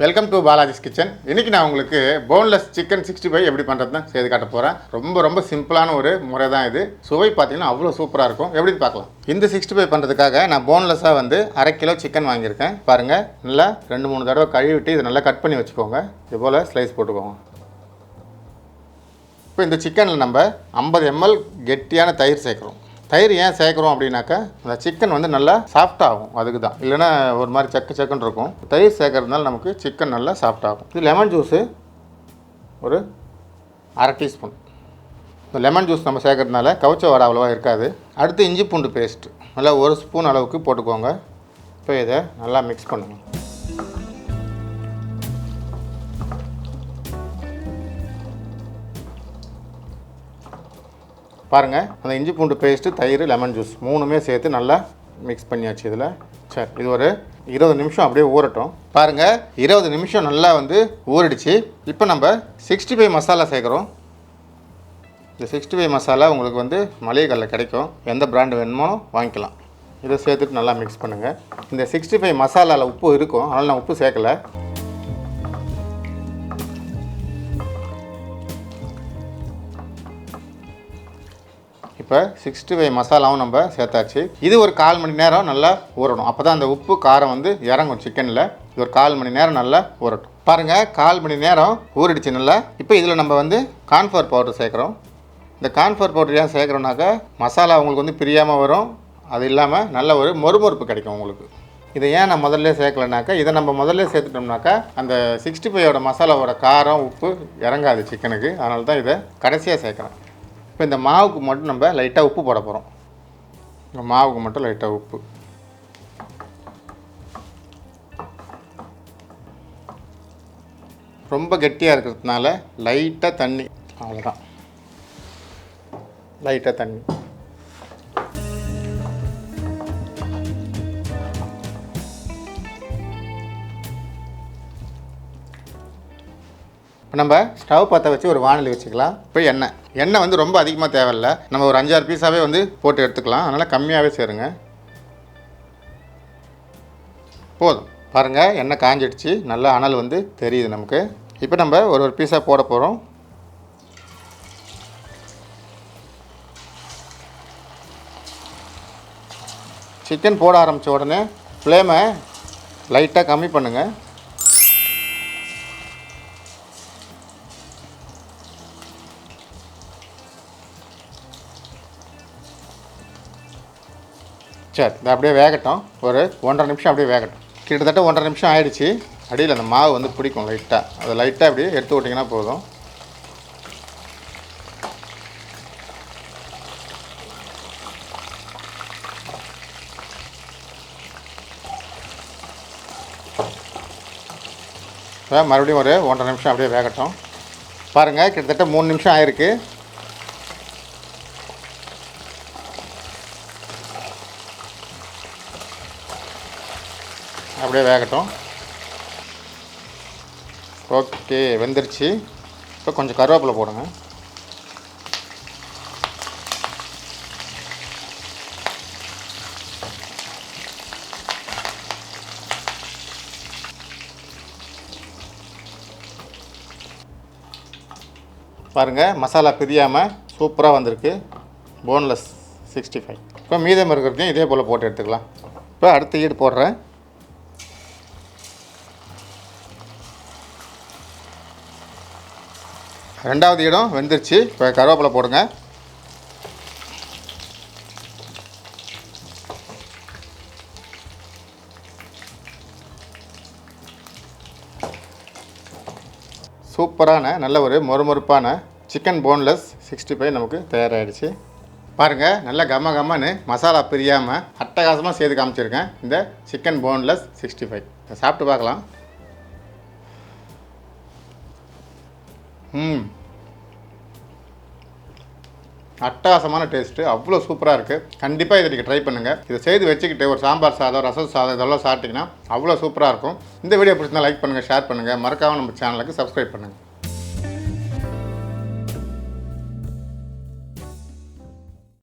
Welcome to Balaji's kitchen இன்றைக்கி நான் உங்களுக்கு போன்லெஸ் சிக்கன் சிக்ஸ்டி ஃபைவ் எப்படி பண்ணுறது தான் செய்து காட்ட போகிறேன் ரொம்ப ரொம்ப சிம்பிளான ஒரு முறை தான் இது. சுவை பார்த்தீங்கன்னா அவ்வளோ சூப்பராக இருக்கும். எப்படின்னு பார்க்கலாம். இந்த சிக்ஸ்டி ஃபைவ் பண்ணுறதுக்காக நான் போன்லெஸ்ஸாக வந்து அரை கிலோ சிக்கன் வாங்கியிருக்கேன். பாருங்கள் நல்லா ரெண்டு மூணு தடவை கழுவிட்டு இதை நல்லா கட் பண்ணி வச்சுக்கோங்க. இது போல் ஸ்லைஸ் போட்டுக்கோங்க. இப்போ இந்த சிக்கனில் நம்ம ஐம்பது எம்எல் கெட்டியான தயிர் சேர்க்குறோம். தயிர் ஏன் சேர்க்குறோம் அப்படின்னாக்கா அந்த சிக்கன் வந்து நல்லா சாஃப்ட் ஆகும் அதுக்கு தான் இல்லைன்னா ஒரு மாதிரி சக்கு சக்குன்னு இருக்கும். தயிர் சேர்க்கறதுனால நமக்கு சிக்கன் நல்லா சாஃப்ட் ஆகும். இது லெமன் ஜூஸு ஒரு அரை டீஸ்பூன் இந்த லெமன் ஜூஸ் நம்ம சேர்க்கறதுனால கவுச்ச வர அவ்வளோவா இருக்காது. அடுத்து இஞ்சி பூண்டு பேஸ்ட்டு நல்லா ஒரு ஸ்பூன் அளவுக்கு போட்டுக்கோங்க. இப்போ இதை நல்லா மிக்ஸ் பண்ணுங்கள் பாருங்கள் அந்த இஞ்சி பூண்டு பேஸ்ட்டு தயிர் லெமன் ஜூஸ் மூணுமே சேர்த்து நல்லா மிக்ஸ் பண்ணியாச்சு இதில். சரி இது ஒரு இருபது நிமிஷம் அப்படியே ஊறட்டும். பாருங்கள் இருபது நிமிஷம் நல்லா வந்து ஊறிடுச்சு. இப்போ நம்ம சிக்ஸ்டி ஃபைவ் மசாலா சேர்க்குறோம். இந்த சிக்ஸ்டி ஃபைவ் மசாலா உங்களுக்கு வந்து மளிகை கல்லில் கிடைக்கும். எந்த பிராண்டு வேணுமோ வாங்கிக்கலாம். இதை சேர்த்துட்டு நல்லா மிக்ஸ் பண்ணுங்கள் இந்த சிக்ஸ்டி ஃபைவ் மசாலாவில் உப்பு இருக்கும். அதனால் நான் உப்பு சேர்க்கலை. இப்போ சிக்ஸ்டி ஃபைவ் மசாலாவும் நம்ம சேர்த்தாச்சு. இது ஒரு கால் மணி நேரம் நல்லா ஊறணும். அப்போ தான் அந்த உப்பு காரம் வந்து இறங்கும் சிக்கனில் இது ஒரு கால் மணி நேரம் நல்லா ஊறட்டும். பாருங்கள் கால் மணி நேரம் ஊறிடுச்சு நல்லா. இப்போ இதில் நம்ம வந்து கார்ன்ஃப்ளவர் பவுடர் சேர்க்குறோம். இந்த கார்ன்ஃப்ளவர் பவுடர் ஏன் சேர்க்குறோம்னாக்கா மசாலா உங்களுக்கு வந்து பிரியாமல் வரும். அது இல்லாமல் நல்ல ஒரு மொறுமொறுப்பு கிடைக்கும் உங்களுக்கு. இதை ஏன் நான் முதல்ல சேர்க்கலனாக்கா இதை நம்ம முதல்ல சேர்த்துட்டோம்னாக்கா அந்த சிக்ஸ்டி ஃபைவோட மசாலாவோட காரம் உப்பு இறங்காது சிக்கனுக்கு அதனால தான் இதை கடைசியாக சேர்க்குறேன். இப்போ இந்த மாவுக்கு மட்டும் நம்ம லைட்டாக உப்பு போட போகிறோம் இந்த மாவுக்கு மட்டும் லைட்டாக உப்பு. ரொம்ப கெட்டியாக இருக்கிறதுனால லைட்டாக தண்ணி. அவ்வளோதான் லைட்டாக தண்ணி. இப்போ நம்ம ஸ்டவ் பற்ற வச்சு ஒரு வானிலை வச்சுக்கலாம். இப்போ எண்ணெய். எண்ணெய் வந்து ரொம்ப அதிகமாக தேவையில்ல. நம்ம ஒரு அஞ்சாறு பீஸாகவே வந்து போட்டு எடுத்துக்கலாம். அதனால் கம்மியாகவே சேருங்க. போதும். பாருங்கள் எண்ணெய் காஞ்சிடுச்சு. நல்லா அனல் வந்து தெரியுது நமக்கு. இப்போ நம்ம ஒரு ஒரு பீஸாக போட போகிறோம் சிக்கன் போட ஆரம்பித்த உடனே ஃப்ளேமை லைட்டாக கம்மி பண்ணுங்கள் சரி இது அப்படியே வேகட்டும். ஒரு ஒன்றரை நிமிஷம் அப்படியே வேகட்டும். கிட்டத்தட்ட ஒன்றரை நிமிஷம் ஆயிடுச்சு. அடியில் அந்த மாவு வந்து பிடிக்கும் லைட்டாக அதை லைட்டாக அப்படியே எடுத்து விட்டிங்கன்னா போதும். மறுபடியும் ஒரு ஒன்றரை நிமிஷம் அப்படியே வேகட்டும். பாருங்கள் கிட்டத்தட்ட மூணு நிமிஷம் ஆயிருக்கு. அப்படியே வேகட்டும். ஓகே வெந்துருச்சு. இப்போ கொஞ்சம் கருவேப்பிலை போடுங்க. பாருங்கள் மசாலா பிரியாமல் சூப்பராக வந்திருக்கு. போன்லெஸ் சிக்ஸ்டி ஃபைவ் இப்போ மீதம் இருக்கிறதையும் இதே போல் போட்டு எடுத்துக்கலாம். இப்போ அடுத்த ஈடு போடுறேன். ரெண்டாவது இடம் வெந்துருச்சு. இப்போ கருவேப்பிலை போடுங்க. சூப்பரான நல்ல ஒரு மொறுமொறுப்பான சிக்கன் போன்லெஸ் சிக்ஸ்டி ஃபைவ் நமக்கு தயாராகிடுச்சு பாருங்கள் நல்ல கம கம்மன்னு மசாலா பிரியாமல் அட்டகாசமாக செய்து காமிச்சிருக்கேன். இந்த சிக்கன் போன்லெஸ் சிக்ஸ்டி ஃபைவ் சாப்பிட்டு பார்க்கலாம். ம். அட்டகாசமான டேஸ்ட்டு அவ்வளோ சூப்பராக இருக்குது கண்டிப்பாக இதை நீங்கள் ட்ரை பண்ணுங்கள் இதை செய்து வச்சுக்கிட்டு ஒரு சாம்பார் சாதம் ரசம் சாதம் இதெல்லாம் சாப்பிட்டிங்கன்னா அவ்வளோ சூப்பராக இருக்கும். இந்த வீடியோ பிடிச்சிருந்தா லைக் பண்ணுங்கள் ஷேர் பண்ணுங்கள் மறக்காமல் நம்ம சேனலுக்கு சப்ஸ்கிரைப் பண்ணுங்கள்